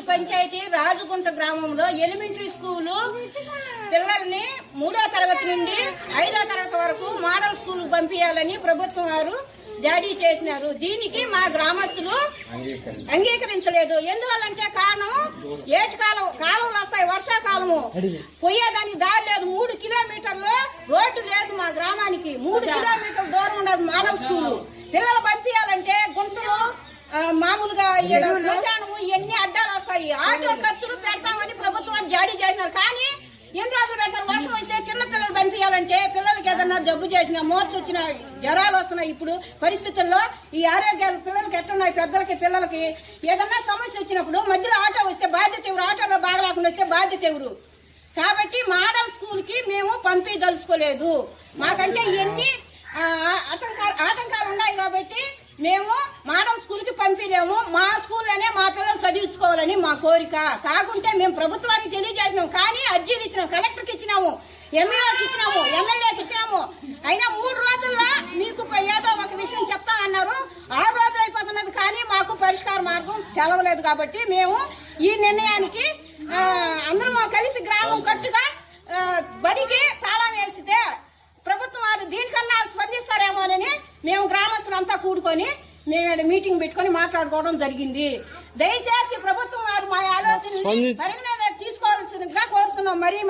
రాయపూడి పంచాయతీ రాజుగుంట గ్రామంలో elementary school పిల్లల్ని మూడో తరగతి నుండి ఐదో తరగతి వరకు మోడల్ స్కూల్ పంపించాలని ప్రభుత్వం వారు జారీ చేసినారు. దీనికి మా గ్రామస్తులు అంగీకరించలేదు. ఎందువల్లంటే కారణం ఏటి కాలం కాలంలో వస్తాయి వర్షాకాలము. పోయేదానికి దారి లేదు. మూడు కిలోమీటర్లు రోడ్డు లేదు మా గ్రామానికి. మూడు కిలోమీటర్ల దూరం ఉండదు మోడల్ స్కూల్. పిల్లలు పంపించాలంటే గుంటలు మామూలుగా శ్మశానము ఇవన్నీ అడ్డాలు వస్తాయి ఆటో ఖర్చులు పెడతామని ప్రభుత్వం జారీ చేసినారు కానీ ఎన్ని రోజులు పెడతారు. వర్షం వస్తే చిన్న పిల్లలు పంపించాలంటే పిల్లలకి ఏదన్నా జబ్బు చేసిన మోర్చు వచ్చిన జ్వరాలు వస్తున్నాయి ఇప్పుడు పరిస్థితుల్లో. ఈ ఆరోగ్యాలు పిల్లలకి ఎట్లున్నాయి? పెద్దలకి పిల్లలకి ఏదన్నా సమస్య వచ్చినప్పుడు మధ్యలో ఆటో వస్తే బాధ్యత ఎవరు? ఆటోలో బాగలేకుండా వస్తే బాధ్యత ఎవరు? కాబట్టి మోడల్ స్కూల్కి మేము పంపించదలుచుకోలేదు. మాకంటే ఎన్ని ఆటంకాలు ఆటంకాలు ఉన్నాయి కాబట్టి మేము మాడల్ స్కూల్కి పంపించాము. మా స్కూల్లోనే మా పిల్లలు చదివించుకోవాలని మా కోరిక. కాకుంటే మేము ప్రభుత్వానికి తెలియజేసినాం. కానీ అర్జీలు ఇచ్చినాం కలెక్టర్కి ఇచ్చినాము ఎంఈఓకి ఇచ్చినాము ఎమ్మెల్యేకి ఇచ్చినాము. అయినా మూడు రోజుల్లో మీకు ఏదో ఒక విషయం చెప్తా అన్నారు. ఆరు రోజులు అయిపోతున్నది కానీ మాకు పరిష్కార మార్గం తెలవలేదు కాబట్టి మేము ఈ నిర్ణయానికి అందరం కలిసి గ్రామం కట్టుగా బడికి తాళం వేసితే ప్రభుత్వం వారు దీనికన్నా స్పందిస్తారేమోనని మేము గ్రామస్తులంతా కూడుకొని మేము మీటింగ్ పెట్టుకొని మాట్లాడుకోవడం జరిగింది. దయచేసి ప్రభుత్వం వారు మా ఆలోచన పరిగణలోకి తీసుకోవాల్సిందిగా కోరుతున్నాం. మరీ మరి